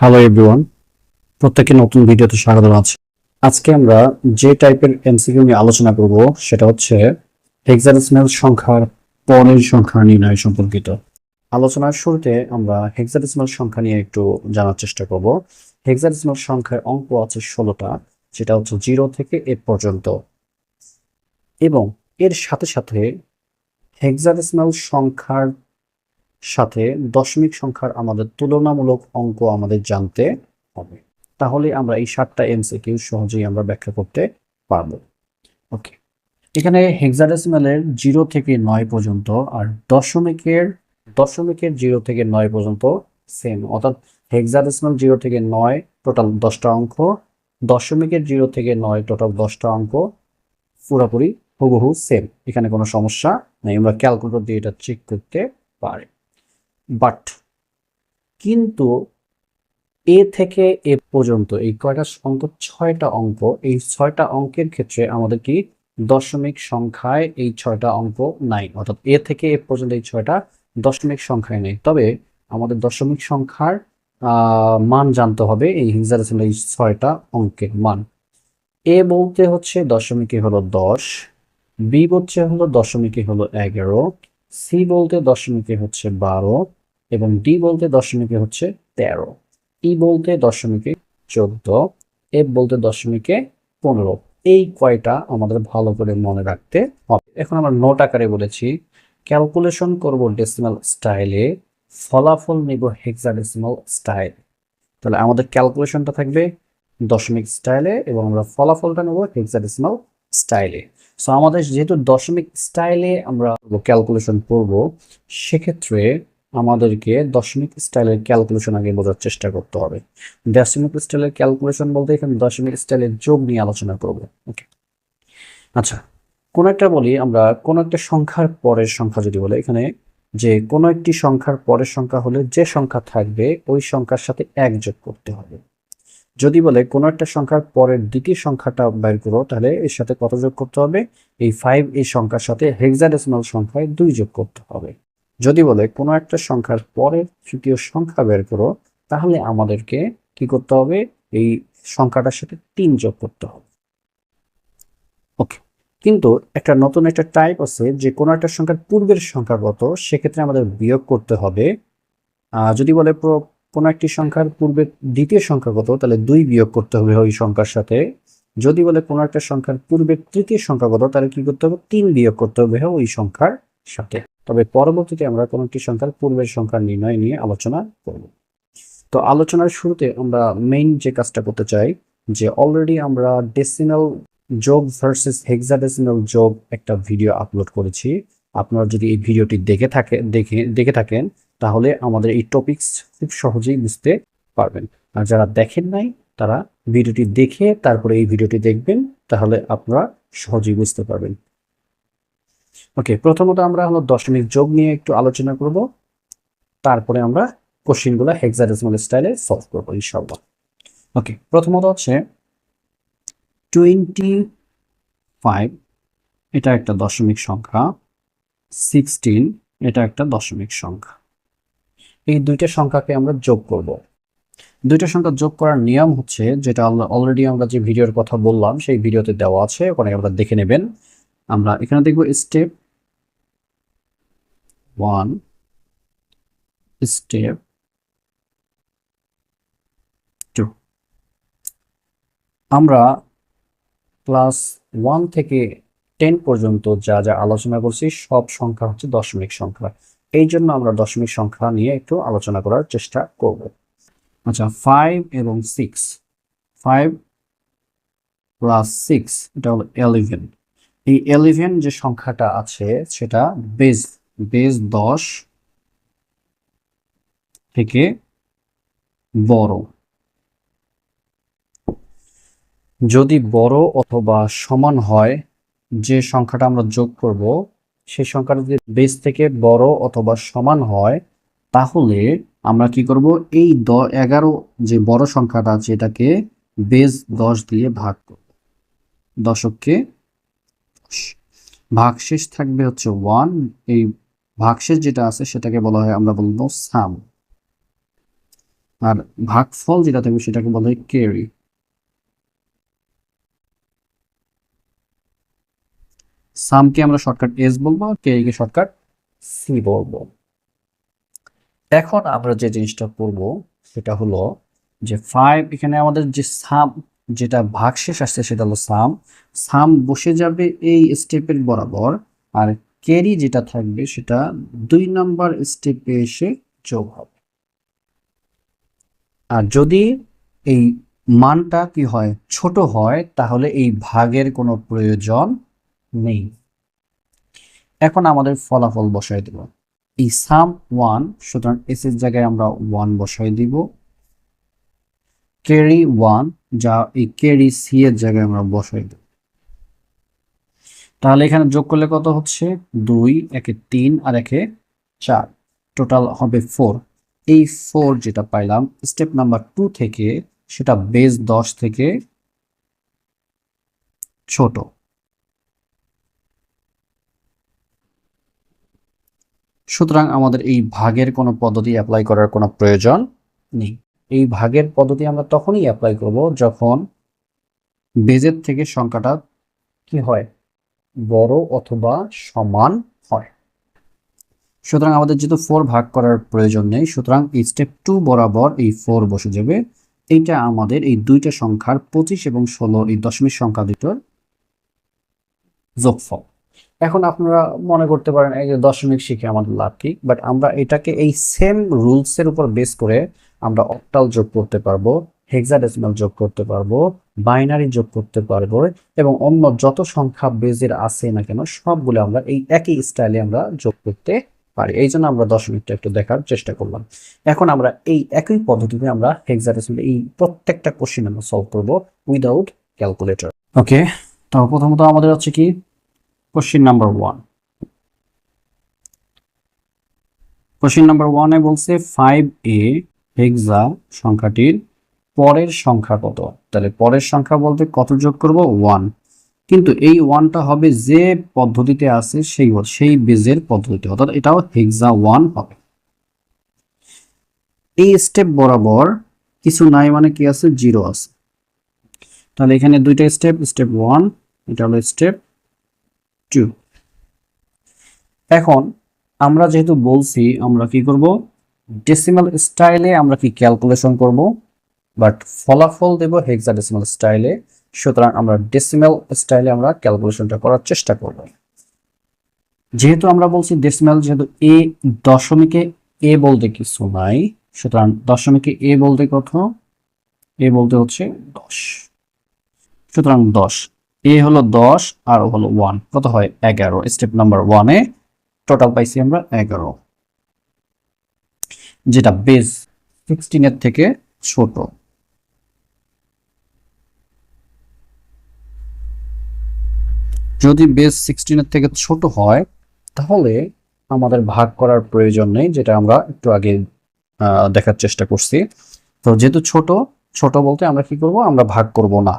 Hello everyone প্রত্যেককে নতুন ভিডিওতে স্বাগত জানাচ্ছি। আজকে আমরা যে টাইপের এমসিকিউ নিয়ে আলোচনা করব, সেটা হচ্ছে হেক্সাডেসিমাল সংখ্যার পরের সংখ্যা নির্ণয় সম্পর্কিত। আলোচনার শুরুতে আমরা হেক্সাডেসিমাল সংখ্যা নিয়ে একটু জানার চেষ্টা করব। হেক্সাডেসিমাল সংখ্যার অঙ্ক আছে ষোলোটা, যেটা হচ্ছে জিরো থেকে এ পর্যন্ত। এবং এর সাথে সাথে হেক্সাডেসিমাল সংখ্যার সাথে দশমিক সংখ্যার আমাদের তুলনামূলক অঙ্ক আমাদের জানতে হবে। তাহলে আমরা এই সাতটা এমসিকিউ সহজেই আমরা ব্যাখ্যা করতে পারব। ওকে এখানে হেক্সাডেসিমালের জিরো থেকে নয় পর্যন্ত আর দশমিকের দশমিকের জিরো থেকে নয় পর্যন্ত সেম অর্থাৎ হেক্সাডেসিমাল জিরো থেকে নয় টোটাল দশটা অঙ্ক, দশমিকের জিরো থেকে নয় টোটাল দশটা অঙ্ক, পুরোপুরি হুবহু সেম এখানে কোনো সমস্যা নেই। আমরা ক্যালকুলেটর দিয়ে এটা চেক করতে পারি। বাট কিন্তু এ থেকে এ পর্যন্ত এই কয়টা অঙ্ক, ছয়টা অঙ্ক, এই ছয়টা অঙ্কের ক্ষেত্রে আমাদের কি দশমিক সংখ্যায় এই ছয়টা অঙ্ক নাই। অর্থাৎ এ থেকে এ পর্যন্ত এই ছয়টা দশমিক সংখ্যায় নেই। তবে আমাদের দশমিক সংখ্যার মান জানতে হবে এই হিজারেশন এই ছয়টা অঙ্কের মান। এ বলতে হচ্ছে দশমিকে হলো দশ, বি বলছে হলো দশমিকে হলো এগারো, সি বলতে দশমিকে হচ্ছে বারো এবং ডি বলতে দশমিকে হচ্ছে তেরো ই বলতে দশমিকে চোদ্দ এফ বলতে দশমিকে পনেরো। এই কয়টা আমাদের ভালো করে মনে রাখতে হবে। এখন আমরা নোট আকারে বলেছি ক্যালকুলেশন করব ডেসিমাল স্টাইলে ফলাফল নিব হেক্সাডেসিমাল স্টাইল তাহলে আমাদের ক্যালকুলেশনটা থাকবে দশমিক স্টাইলে এবং আমরা ফলাফলটা নেব হেক্সাডেসিমাল স্টাইলে সো আমাদের যেহেতু দশমিক স্টাইলে আমরা ক্যালকুলেশন করব, সেক্ষেত্রে আমাদেরকে দশমিক স্টাইলের ক্যালকুলেশন আগে বোঝার চেষ্টা করতে হবে। দশমিক স্টাইলের ক্যালকুলেশন বলতে এখানে দশমিক স্টাইলের যোগ নিয়ে আলোচনা করব ওকে আচ্ছা কোন একটা বলি আমরা, কোন একটা সংখ্যার পরের সংখ্যা যদি বলে, এখানে যে কোন একটি সংখ্যার পরের সংখ্যা হলে যে সংখ্যা থাকবে, ওই সংখ্যার সাথে এক যোগ করতে হবে। যদি বলে কোনো একটা সংখ্যার পরের দ্বিতীয় সংখ্যাটা বের করো, তাহলে এর সাথে কত যোগ করতে হবে? এই ফাইভ এই সংখ্যার সাথে হেক্সাডেসিমাল সংখ্যায় দুই যোগ করতে হবে। যদি বলে কোনো একটা সংখ্যার পরের তৃতীয় সংখ্যা বের করো, তাহলে আমাদেরকে কি করতে হবে? এই সংখ্যাটার সাথে তিন যোগ করতে হবে। ওকে। কিন্তু একটা নতুন একটা টাইপ আছে, যে কোনো একটা সংখ্যার পূর্বের সংখ্যা কত সেক্ষেত্রে আমাদের বিয়োগ করতে হবে। যদি বলে কোনো একটি সংখ্যার পূর্বে দ্বিতীয় সংখ্যা কত তাহলে দুই বিয়োগ করতে হবে ওই সংখ্যার সাথে। যদি বলে কোনো একটা সংখ্যার পূর্বে তৃতীয় সংখ্যা কত তাহলে কি করতে হবে? তিন বিয়োগ করতে হবে ওই সংখ্যার সাথে। তবে পরবর্তীতে আমরা কোনো একটি সংখ্যার পূর্বের সংখ্যার নির্ণয় নিয়ে আলোচনা করব। তো আলোচনার শুরুতে আমরা মেইন যে কাজটা করতে চাই, যে অলরেডি আমরা ডেসিমাল যোগ ভার্সেস হেক্সাডেসিমাল যোগ একটা ভিডিও আপলোড করেছি। আপনারা যদি এই ভিডিওটি দেখে থাকে, দেখে দেখে থাকেন, তাহলে আমাদের এই টপিকস খুব সহজেই বুঝতে পারবেন। আর যারা দেখেন নাই, তারা ভিডিওটি দেখে তারপরে এই ভিডিওটি দেখবেন, তাহলে আপনারা সহজেই বুঝতে পারবেন। ওকে প্রথমত আমরা হলো দশমিক যোগ নিয়ে একটু আলোচনা করব। তারপরে আমরা কোশ্চিনগুলো হেক্সাডেসিমাল স্টাইলে সলভ করব ইনশাআল্লাহ। ওকে প্রথমত হচ্ছে টোয়েন্টি ফাইভ এটা একটা দশমিক সংখ্যা। সিক্সটিন এটা একটা দশমিক সংখ্যা। এই দুইটা সংখ্যাকে আমরা যোগ করব। দুইটা সংখ্যা যোগ করার নিয়ম হচ্ছে, যেটা অলরেডি আমরা যে ভিডিওর কথা বললাম, সেই ভিডিওতে দেওয়া আছে, ওখানে আপনারা দেখে নেবেন। আমরা এখানে দেখব স্টেপ ওয়ান স্টেপ টু আমরা ক্লাস ওয়ান থেকে টেন পর্যন্ত যা যা আলোচনা করছি, সব সংখ্যা হচ্ছে দশমিক সংখ্যা। এই জন্য আমরা দশমিক সংখ্যা নিয়ে একটু আলোচনা করার চেষ্টা করব। আচ্ছা ফাইভ এবং সিক্স ফাইভ প্লাস সিক্স এটা হলো এলিভেন এই এলিভেন যে সংখ্যাটা আছে, সেটা বেজ বেজ দশ থেকে বড় যদি বড় অথবা সমান হয়, যে সংখ্যাটা আমরা যোগ করব, সেই সংখ্যাটা যদি বেস থেকে বড় অথবা সমান হয়, তাহলে আমরা কি করব এই দ, এগারো যে বড় সংখ্যাটা আছে, এটাকে বেস দশ দিয়ে ভাগ করব দশককে দশ। ভাগশেষ থাকবে হচ্ছে ওয়ান এই ভাগশেষ যেটা আছে সেটাকে বলা হয়, আমরা বলব সাম আর ভাগফল যেটা থাকবে সেটাকে বলা হয় ক্যারি সামকে আমরা শর্টকাট এস বলব ক্যারিকে শর্টকাট সি বলব। এখন আমরা যে জিনিসটা করব, সেটা হলো যে ফাইভ এখানে আমাদের যে সাম যেটা ভাগশেষ আসছে সেটা হলো সাম। সাম বসে যাবে এই স্টেপের বরাবর আর ক্যারি যেটা থাকবে সেটা দুই নাম্বার স্টেপে এসে যোগ হবে। আর যদি এই মানটা কি হয় ছোট হয় তাহলে এই ভাগের কোনো প্রয়োজন নেই। এখন আমাদের ফলাফল বসাই দেব। এই সাম ওয়ান সুতরাং এস এর জায়গায় আমরা ওয়ান বসাই দিব। ক্যারি ওয়ান যা এই ক্যারি সি এর জায়গায় আমরা বসাই দেব। তাহলে এখানে যোগ করলে কত হচ্ছে? দুই, একে তিন আর একে চার। টোটাল হবে ফোর এই ফোর যেটা পাইলাম স্টেপ নাম্বার টু থেকে সেটা বেস দশ থেকে ছোট। সুতরাং আমাদের এই ভাগের কোনো পদ্ধতি অ্যাপ্লাই করার কোনো প্রয়োজন নেই। এই ভাগের পদ্ধতি আমরা তখনই অ্যাপ্লাই করব যখন বেজের থেকে সংখ্যাটা কি হয়? বড় অথবা সমান হয়। সুতরাং আমাদের যেহেতু ফোর ভাগ করার প্রয়োজন নেই, সুতরাং এই স্টেপ টু বরাবর এই ফোর বসে যাবে। এইটা আমাদের এই দুইটা সংখ্যার পঁচিশ এবং ষোলো এই দশমিক সংখ্যা দুটোর যোগফল। এখন আপনারা মনে করতে পারেন এই দশমিক শিখে আমাদের লাভ কি? বাট আমরা এটাকে এই সেম রুলসের উপর বেস করে আমরা অক্টাল যোগ করতে পারব হেক্সাডেসিমাল যোগ করতে পারব বাইনারি যোগ করতে পারব এবং অন্য যত সংখ্যা বেজের আছে না কেন সবগুলো আমরা এই একই স্টাইলে আমরা যোগ করতে পারি। এই জন্য আমরা দশমিকটা একটু দেখার চেষ্টা করলাম। এখন আমরা এই একই পদ্ধতিতে আমরা হেক্সাডেসিমাল এই প্রত্যেকটা কোশ্চেন আমরা সলভ করব উইদাউট ক্যালকুলেটর ওকে তো প্রথমত আমাদের হচ্ছে কি? Question number one question number ওয়ানে বলছে ফাইভ এ হেক্সা সংখ্যাটির পরের সংখ্যা কত? তাহলে পরের সংখ্যা বলতে কত যোগ করব? ওয়ান কিন্তু এই ওয়ানটা হবে যে পদ্ধতিতে আছে, সেই সেই বেজের পদ্ধতিতে। অর্থাৎ এটাও হেক্সা ওয়ান হবে। এই স্টেপ বরাবর কিছু নাই মানে কি আছে? জিরো আছে। তাহলে এখানে দুইটা স্টেপ স্টেপ ওয়ান এটা হলো স্টেপ টু এখন আমরা যেহেতু বলছি, আমরা কি করব? ডেসিমাল স্টাইলে আমরা কি ক্যালকুলেশন করব? বাট ফলাফল দেব হেক্সাডেসিমাল স্টাইলে সুতরাং আমরা ডেসিমাল স্টাইলে আমরা ক্যালকুলেশনটা করার চেষ্টা করব। যেহেতু আমরা বলছি ডেসিমাল যেহেতু এ দশমিকে এ বলতে কিছু নাই, সুতরাং দশমিকে এ বলতে কত? এ বলতে হচ্ছে দশ। সুতরাং দশ এ হলো দশ আর হলো ওয়ান কত হয় এগারো? স্টেপ নাম্বার ওয়ানে টোটাল পাইছি আমরা এগারো। যেটা বেস সিক্সটিনের থেকে ছোট। যদি বেস সিক্সটিনের থেকে ছোট হয়, তাহলে আমাদের ভাগ করার প্রয়োজন নেই, যেটা আমরা একটু আগে দেখার চেষ্টা করছি। তো যেহেতু ছোট ছোট বলতে আমরা কি করব? আমরা ভাগ করব না।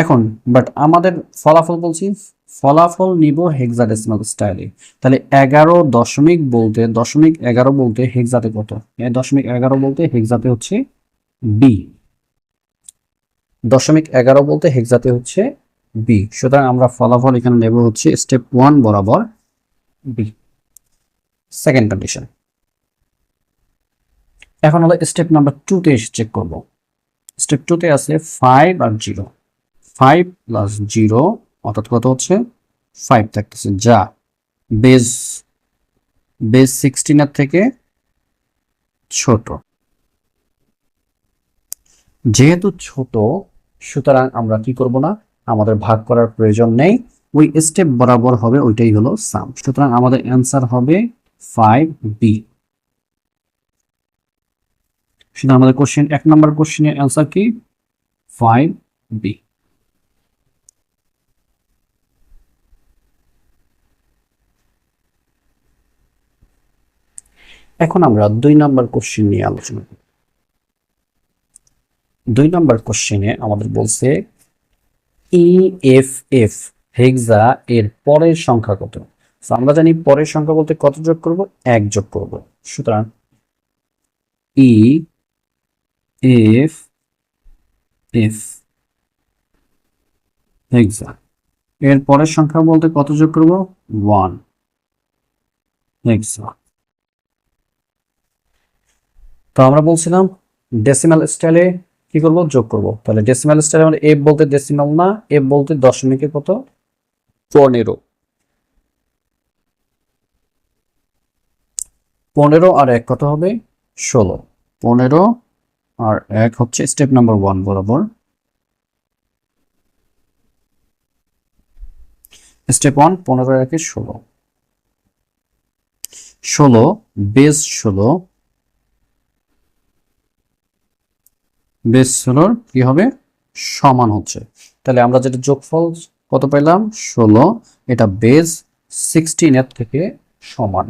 এখন বাট আমাদের ফলাফল বলছি ফলাফল নিব হেক্সাডেসিমাল স্টাইলে তাহলে এগারো দশমিক বলতে, দশমিক এগারো বলতে হেক্সাতে কত? দশমিক এগারো বলতে হেক্সাতে হচ্ছে বি দশমিক এগারো বলতে হেক্সাতে হচ্ছে বি সুতরাং আমরা ফলাফল এখানে নেব হচ্ছে স্টেপ ওয়ান বরাবর বি সেকেন্ড কন্ডিশন এখন হলো স্টেপ নাম্বার টুতে এসে চেক করব। স্টেপ টুতে আছে ফাইভ আর জিরো ফাইভ প্লাস জিরো অর্থাৎ কত হচ্ছে? ফাইভ থাকতেছে। যা বেস বেস সিক্সটিনের থেকে ছোট। যেহেতু ছোট, সুতরাং আমরা কি করব না? আমাদের ভাগ করার প্রয়োজন নেই। ওই স্টেপ বরাবর হবে, ওইটাই হলো সাম সুতরাং আমাদের অ্যান্সার হবে ফাইভ বি সুতরাং আমাদের কোশ্চেন এক নম্বর কোশ্চেনের অ্যান্সার কি? ফাইভ বি এখন আমরা দুই নাম্বার কোশ্চেন নিয়ে আলোচনা করি। দুই নাম্বার কোশ্চেনে আমাদের বলছে ই এফ এফ হেক্সা এর পরের সংখ্যা কত? আমরা জানি পরের সংখ্যা বলতে কত যোগ করব? এক যোগ করব। সুতরাং ই if if hexa এর পরের সংখ্যা বলতে কত যোগ করব? One, hexa. তো আমরা বলছিলাম ডেসিমাল স্টাইলে কি করব? যোগ করব। তাহলে ডেসিমাল স্টাইলে মানে এফ বলতে ডেসিমাল না এফ বলতে দশমিকে কত? পনেরো। পনেরো আর এক কত হবে? ষোলো। পনেরো আর এক হচ্ছে স্টেপ নাম্বার ওয়ান বরাবর। স্টেপ ওয়ান পনেরো একে ষোলো। ষোলো বেস ষোলো বেস কি হবে? সমান হচ্ছে। তাহলে আমরা যেটা যোগফল কত পেলাম ষোলো। এটা বেস সিক্সটিন এর থেকে সমান।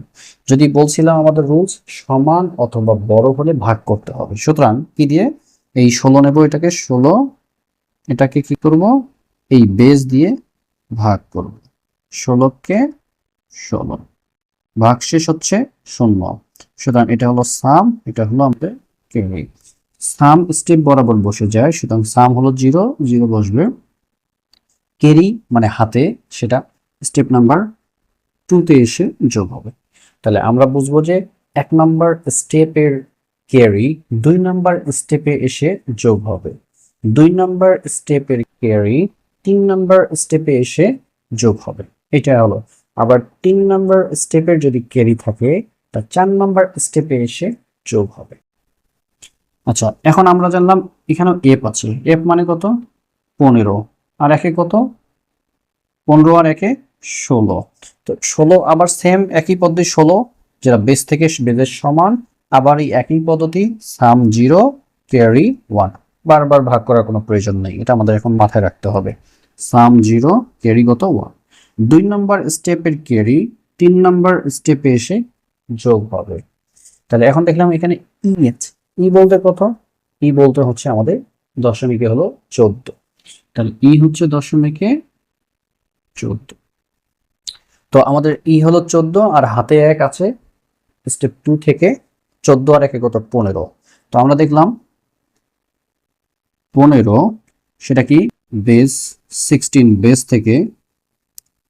যদি বলছিলাম আমাদের রুলস, সমান অথবা বড় হলে ভাগ করতে হবে। সুতরাং কি দিয়ে? এই ষোলো নেব এটাকে, ষোলো। এটাকে কি করব? এই বেস দিয়ে ভাগ করব। ষোলোকে ষোলো। ভাগ শেষ হচ্ছে শূন্য। সুতরাং এটা হলো সাম, এটা হলো আমাদের কেরি সাম স্টেপ বরাবর বসে যায়, সুতরাং সাম হলো জিরো জিরো বসবে। কেরি মানে হাতে, সেটা স্টেপ নাম্বার টুতে এসে যোগ হবে। তাহলে আমরা বুঝব যে এক নাম্বার স্টেপের ক্যারি দুই নাম্বার স্টেপে এসে যোগ হবে। দুই নাম্বার স্টেপের ক্যারি তিন নাম্বার স্টেপে এসে যোগ হবে। এটা হলো। আবার তিন নাম্বার স্টেপের যদি ক্যারি থাকে, তা চার নাম্বার স্টেপে এসে যোগ হবে। আচ্ছা এখন আমরা জানলাম এখানেও এফ আছে। এফ মানে কত? পনেরো। আর একে কত? পনেরো আর একে ষোলো। তো ষোলো আবার সেম একই পদ্ধতি ষোলো, যেটা বেস থেকে বেজের সমান, আবার এই একই পদ্ধতি সাম জিরো ক্যারি ওয়ান বারবার ভাগ করার কোনো প্রয়োজন নেই, এটা আমাদের এখন মাথায় রাখতে হবে। সাম জিরো ক্যারি গত ওয়ান দুই নম্বর স্টেপের ক্যারি তিন নম্বর স্টেপে এসে যোগ হবে। তাহলে এখন দেখলাম এখানে ই আছে। ই বলতে কত? ই বলতে হচ্ছে আমাদের দশমিকে হলো চোদ্দ। তাহলে ই হচ্ছে দশমিকে চোদ্দ। তো আমাদের ই হলো চোদ্দ আর হাতে এক আছে স্টেপ টু থেকে চোদ্দ আর একে কত? পনেরো। তো আমরা দেখলাম পনেরো, সেটা কি? বেস সিক্সটিন বেস থেকে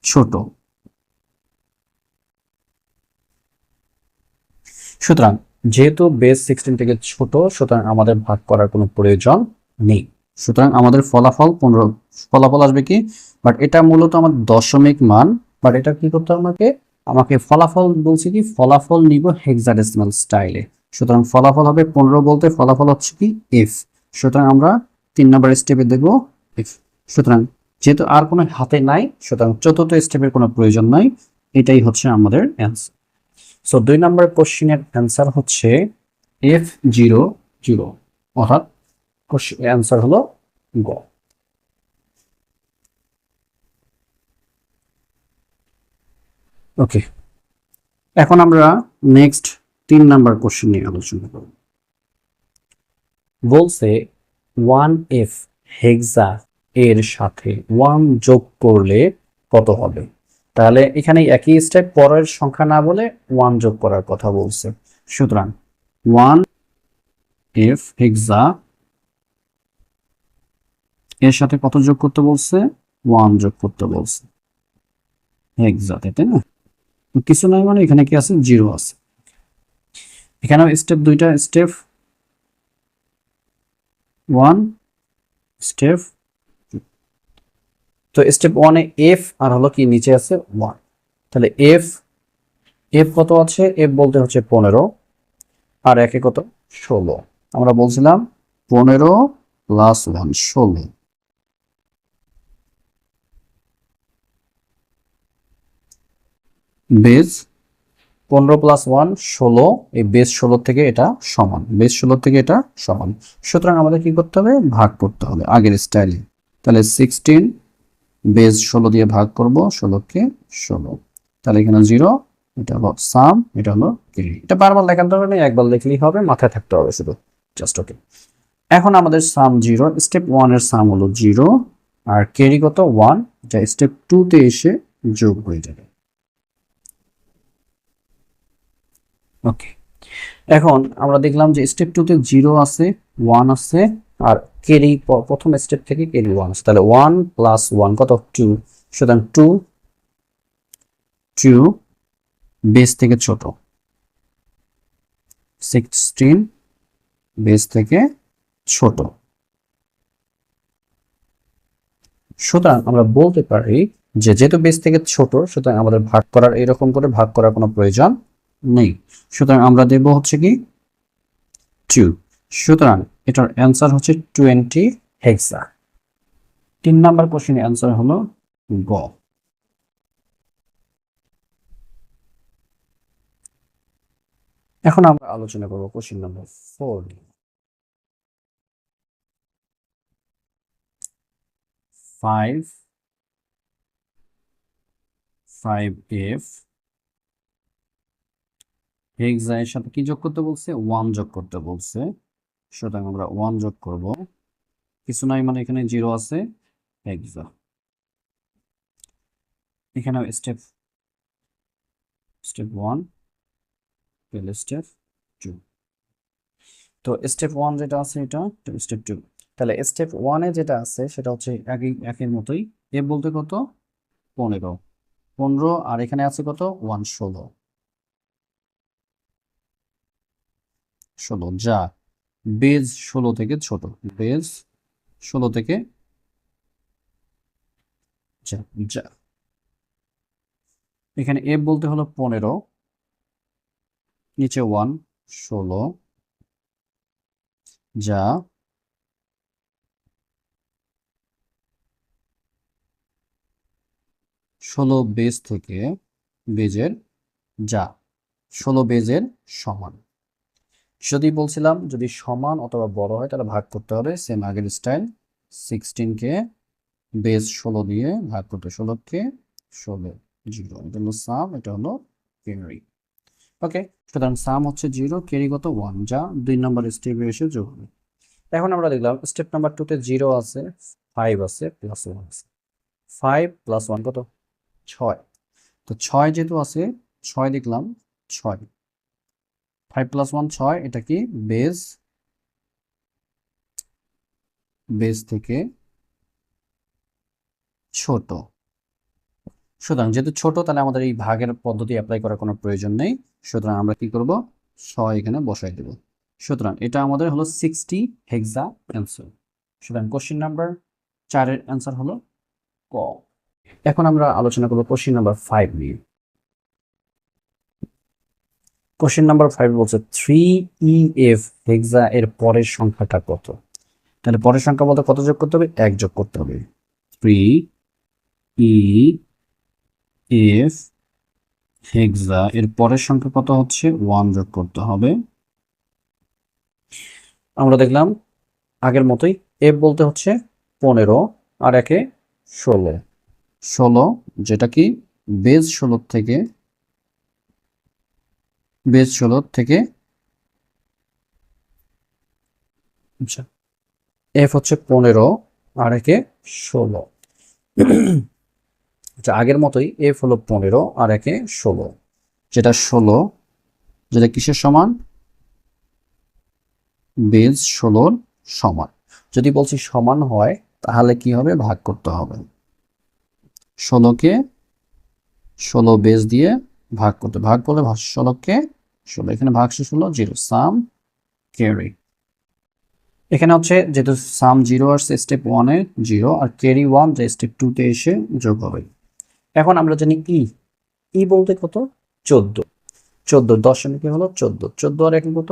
ছোট। সুতরাং যেহেতু বেস সিক্সটিন থেকে ছোট, সুতরাং আমাদের ভাগ করার কোনো প্রয়োজন নেই। সুতরাং আমাদের ফলাফল পনেরো, ফলাফল আসবে কি? বাট এটা মূলত আমার দশমিক মান বাট এটা কি করতে আমাকে? আমাকে ফলাফল বলছি কি? ফলাফল নিব হেক্সাডেসিমাল স্টাইলে সুতরাং ফলাফল হবে পনেরো বলতে ফলাফল হচ্ছে কি? এফ সুতরাং আমরা তিন নম্বর স্টেপে দেখব এফ সুতরাং যেহেতু আর কোনো হাতে নাই, সুতরাং চতুর্থ স্টেপের কোনো প্রয়োজন নাই, এটাই হচ্ছে আমাদের অ্যান্সার সো দুই নম্বর কোশ্চিনের অ্যান্সার হচ্ছে এফ জিরো জিরো অর্থাৎ অ্যান্সার হলো গ ওকে এখন আমরা নেক্সট তিন নাম্বার কোশ্চেন নিয়ে আলোচনা করব। বলছে ওয়ান এফ হেক্সা এর সাথে ওয়ান যোগ করলে কত হবে? তাহলে এখানে একই স্টেপ পরের সংখ্যা না বলে ওয়ান যোগ করার কথা বলছে। সুতরাং ওয়ান এফ হেক্সা এর সাথে কত যোগ করতে বলছে? ওয়ান যোগ করতে বলছে। হেক্সাতে তাই না? কিছু নয় মানে এখানে কি আছে? জিরো আছে। এখানে স্টেপ দুইটা স্টেপ ওয়ান স্টেপ তো স্টেপ ওয়ানে এফ আর হলো কি, নিচে আছে ওয়ান তাহলে এফ এফ কত আছে? এফ বলতে হচ্ছে পনেরো, আর একে কত? ষোলো। আমরা বলছিলাম পনেরো প্লাস ওয়ান ষোলো। বেজ পনেরো প্লাস ওয়ান ষোলো। এই বেস ষোলো থেকে এটা সমান। বেস ষোলো থেকে এটা সমান। সুতরাং আমাদের কি করতে হবে? ভাগ করতে হবে আগের স্টাইলে তাহলে সিক্সটিন বেস ষোলো দিয়ে ভাগ করব, ষোলোকে ষোলো। তাহলে এখানে জিরো, এটা হলো সাম, এটা হলো কেরি এটা বারবার লেখার দরকার নেই একবার লিখলেই হবে, মাথায় থাকতে হবে শুধু। জাস্ট ওকে এখন আমাদের সাম জিরো স্টেপ ওয়ানের সাম হলো জিরো, আর কেরি কত ওয়ান যা স্টেপ টুতে এসে যোগ হয়ে যাবে। ওকে এখন আমরা দেখলাম যে স্টেপ টুতে জিরো আছে ওয়ান আছে, আর কেরি প্রথম স্টেপ থেকে কেরি ওয়ান তাহলে ওয়ান প্লাস ওয়ান কত? টু সুতরাং টু টু বেস থেকে ছোট। সিক্সটিন বেস থেকে ছোট। সুতরাং আমরা বলতে পারি যে যেহেতু বেস থেকে ছোট, সুতরাং আমাদের ভাগ করার এরকম করে ভাগ করার কোনো প্রয়োজন নেই। সুতরাং আমরা দেব হচ্ছে কি? টু সুতরাং এটার অ্যান্সার হচ্ছে টোয়েন্টি হেক্সা তিন নাম্বার কোশ্চেনের অ্যান্সার হলো গ। এখন আমরা আলোচনা করব question number four five five F hexa সাথে কি যোগ করতে বলছে? ওয়ান যোগ করতে বলছে। সুতরাং আমরা ওয়ান যোগ করব। কিছু নাই মানে এখানে জিরো আছে। হেক্সা এখানে step step one step two তো স্টেপ ওয়ান যেটা আছে এটা স্টেপ টু তাহলে স্টেপ ওয়ানে যেটা আছে, সেটা হচ্ছে একই একের মতোই। এ বলতে কত? পনেরো। পনেরো, আর এখানে আছে কত? ওয়ান ষোলো। ষোলো, যা। বেজ ষোলো থেকে ছোট। বেজ ষোলো থেকে এখানে এফ বলতে হলো পনেরো, নিচে ওয়ান, ষোলো, যা। ষোলো বেজ থেকে বেজের যা, ষোলো বেজের সমান। যদি বলছিলাম যদি সমান অথবা বড় হয়, তাহলে ভাগ করতে হবে সেম আগের স্টাইল সিক্সটিনকে বেজ ষোলো দিয়ে ভাগ করতে ষোলোকে ষোলো জিরো এটা হলো সাম এটা হলো কেরি ওকে সুতরাং সাম হচ্ছে জিরো কেরি কত? ওয়ান যা দুই নম্বর স্টেপে এসে যোগ হবে। এখন আমরা দেখলাম স্টেপ নাম্বার টুতে জিরো আছে ফাইভ আছে প্লাস ওয়ান আছে। ফাইভ প্লাস ওয়ান কত? ছয়। তো ছয় যেহেতু আছে, ছয় দেখলাম, ছয়। ফাইভ প্লাস ওয়ান ছয়, এটা কি? বেজ বেজ থেকে ছোট। সুতরাং যেহেতু ছোট, তাহলে আমাদের এই ভাগের পদ্ধতি অ্যাপ্লাই করার কোনো প্রয়োজন নেই। সুতরাং আমরা কি করব? ছয় এখানে বসাই দেব। সুতরাং এটা আমাদের হলো সিক্সটি হেক্সা অ্যান্সার সুতরাং কোশ্চিন নাম্বার চারের অ্যান্সার হলো ক। এখন আমরা আলোচনা করব কোশ্চিন নাম্বার ফাইভ নিয়ে। কোশ্চেন নাম্বার ফাইভ বলছে থ্রি ই এফ হেক্সা এর পরের সংখ্যাটা কত? তাহলে পরের সংখ্যা বলতে কত যোগ করতে হবে? এক যোগ করতে হবে। থ্রি ই এফ হেক্সা এর পরের সংখ্যা কত হচ্ছে? ওয়ান যোগ করতে হবে। আমরা দেখলাম আগের মতোই এফ বলতে হচ্ছে পনেরো আর একে ষোলো। ষোলো, যেটা কি বেজ ষোলো থেকে বেজ ষোলো থেকে। আচ্ছা। এফ হচ্ছে পনেরো আর একে ষোলো। আচ্ছা আগের মতোই এফ হলো পনেরো আর একে ষোলো। যেটা ষোলো যেটা কিসের সমান? বেজ ষোলোর সমান। যদি বলছি সমান হয় তাহলে কি হবে? ভাগ করতে হবে। ষোলোকে ষোলো বেজ দিয়ে ভাগ করতে ভাগ করলে ষোলোকে ষোলো এখানে ভাগ শেষ হলো জিরো সাম ক্যারি এখানে হচ্ছে যেহেতু সাম জিরো আসছে স্টেপ ওয়ানে জিরো, আর ক্যারি ওয়ান যে স্টেপ টুতে এসে যোগ হবে। এখন আমরা জানি ই ই বলতে কত? চোদ্দ। চোদ্দ দশমিকে হলো? চোদ্দ। চোদ্দ আর এখন কত?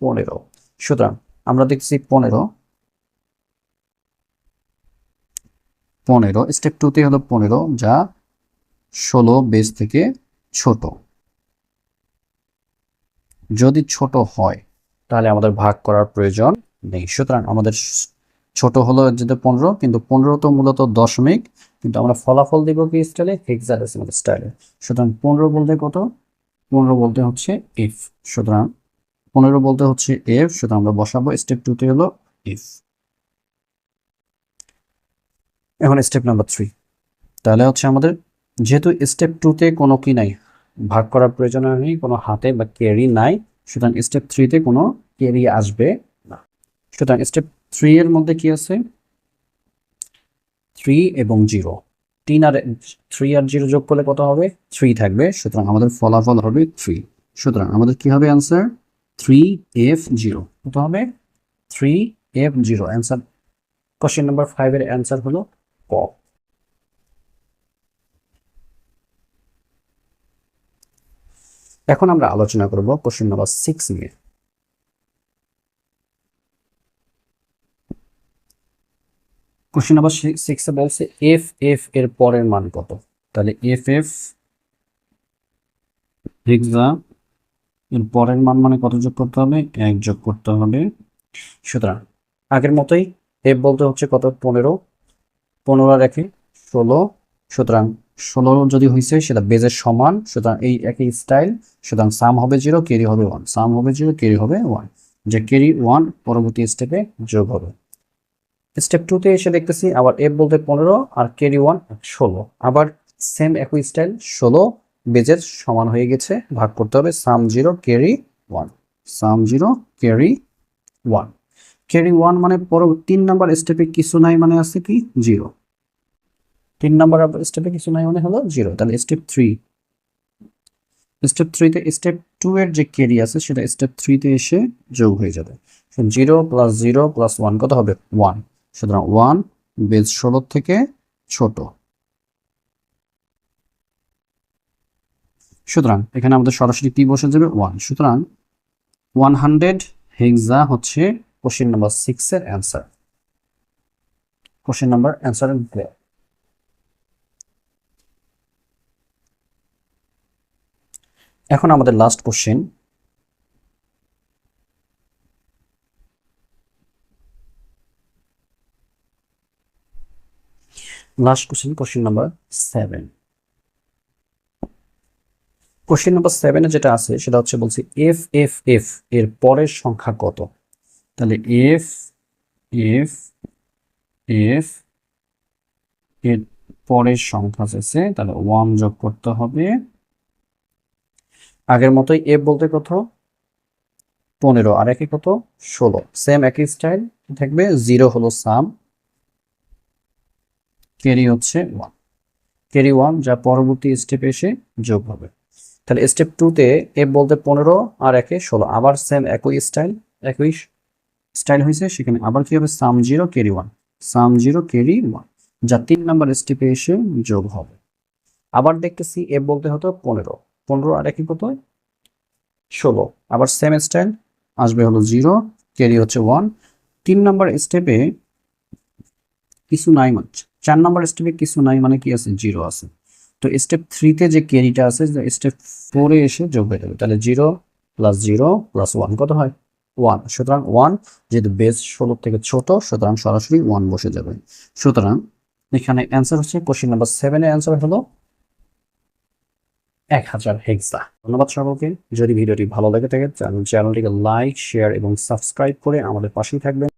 পনেরো। সুতরাং আমরা দেখছি পনেরো। পনেরো স্টেপ টুতে হলো পনেরো, যা ষোলো বেস থেকে ছোট। যদি ছোট হয়, তাহলে আমাদের ভাগ করার প্রয়োজন নেই। সুতরাং আমাদের ছোট হলো যেটা পনেরো, কিন্তু পনেরো তো মূলত দশমিক, কিন্তু আমরা ফলাফল দিব কি স্টাইলে হেক্সাডেসিমাল স্টাইলে সুতরাং পনেরো বলতে কত? পনেরো বলতে হচ্ছে এফ সুতরাং পনেরো বলতে হচ্ছে এফ সুতরাং আমরা বসাবো স্টেপ টুতে হলো এফ এখন স্টেপ নাম্বার থ্রি তাহলে হচ্ছে আমাদের, যেহেতু স্টেপ টুতে কোনো কি নাই ভাগ করার প্রয়োজন নেই, কোনো হাতে বা ক্যারি নাই, সুতরাং স্টেপ থ্রিতে কোনো ক্যারি আসবে না। সুতরাং স্টেপ থ্রি এর মধ্যে কি আছে? থ্রি এবং জিরো তিন আর থ্রি আর জিরো যোগ করলে কত হবে? থ্রি থাকবে, সুতরাং আমাদের ফলাফল হবে থ্রি সুতরাং আমাদের কি হবে অ্যান্সার থ্রি এফ জিরো কত হবে? Three F zero answer question number ফাইভের অ্যান্সার হলো ক। এখন আমরা আলোচনা করব কোশ্চেন নাম্বার সিক্স নিয়ে। কোশ্চেন নাম্বার সিক্সে বলছে এফ এফ এর পরের মান কত? তাহলে এফ এফ এর পরের মান মানে কত যোগ করতে হবে? এক যোগ করতে হবে। সুতরাং, আগের মতোই এফ বলতে হচ্ছে কত? পনেরো। পনেরো রেখে ষোলো। সুতরাং ষোলো যদি হয়েছে সেটা বেজের সমান, সুতরাং এই একই স্টাইল সুতরাং সাম হবে জিরো কেরি হবে ওয়ান সাম হবে জিরো কেরি হবে ওয়ান যে কেরি ওয়ান পরবর্তী স্টেপে যোগ হবে। স্টেপ টুতে এসে দেখতেছি, আবার এফ বলতে পনেরো, আর কেরি ওয়ান ষোলো। আবার সেম একই স্টাইল ষোলো বেজের সমান হয়ে গেছে, ভাগ করতে হবে sum zero carry one sum zero carry one carry one মানে পর তিন নাম্বার স্টেপে কিছু নাই মানে আছে কি? জিরো তিন নাম্বার স্টেপে কিছু নাই মানে হলো জিরো তাহলে স্টেপ থ্রি স্টেপ থ্রিতে স্টেপ টু এর যে ক্যারি আছে, সেটা স্টেপ থ্রিতে এসে যোগ হয়ে যাবে। Zero plus zero plus one কত হবে? ওয়ান সুতরাং ওয়ান বেজ ষোলো থেকে ছোট। সুতরাং এখানে আমাদের সরাসরি কি বসে যাবে? ওয়ান সুতরাং ওয়ান হান্ড্রেড হেক্সা হচ্ছে কোশ্চেন নাম্বার সিক্স এর অ্যান্সার কোশ্চেন নাম্বার অ্যান্সার এখন আমাদের last question last question question number seven question number সেভেনে যেটা আছে, সেটা হচ্ছে বলছি এফ এফ এফ এর পরের সংখ্যা কত? তাহলে এফ এফ এফ এর পরের সংখ্যা আছে, তাহলে ওয়ান যোগ করতে হবে। আগের মতোই এফ বলতে কত? পনেরো। আর একে কত? ষোলো। সেম একই স্টাইল থাকবে জিরো হলো সাম ক্যারি হচ্ছে ওয়ান ক্যারি ওয়ান যা পরবর্তী স্টেপে এসে যোগ হবে। তাহলে স্টেপ টুতে এফ বলতে পনেরো আর একে ষোলো। আবার সেম একই স্টাইল একই স্টাইল হয়েছে, সেখানে আবার কি হবে? Sum zero carry one sum zero carry one যা তিন নাম্বার স্টেপে এসে যোগ হবে। আবার দেখতেছি এফ বলতে হতো পনেরো। পনেরো, আর একই কত ষোলো। আবার সেম স্টাইল আসবে হলো জিরো ক্যারি হচ্ছে ওয়ান তিন নাম্বার স্টেপে কিছু নাই মানে চার নাম্বার স্টেপে কিছু নাই মানে কি আছে? জিরো আছে। তো স্টেপ থ্রিতে যে ক্যারিটা আছে স্টেপ ফোরে এসে যোগ হয়ে যাবে। তাহলে zero plus zero plus one কত হয়? ওয়ান সুতরাং ওয়ান যেহেতু বেস ষোলো থেকে ছোট, সুতরাং সরাসরি ওয়ান বসে যাবে। সুতরাং এখানে অ্যান্সার হচ্ছে কোশ্চেন নাম্বার সেভেনের অ্যান্সার হলো এক হাজার হেক্সা। ধন্যবাদ সকলকে। যদি ভিডিওটি ভালো লেগে থাকে চ্যানেলটিকে লাইক, শেয়ার এবং সাবস্ক্রাইব করে আমাদের পাশেই থাকবেন।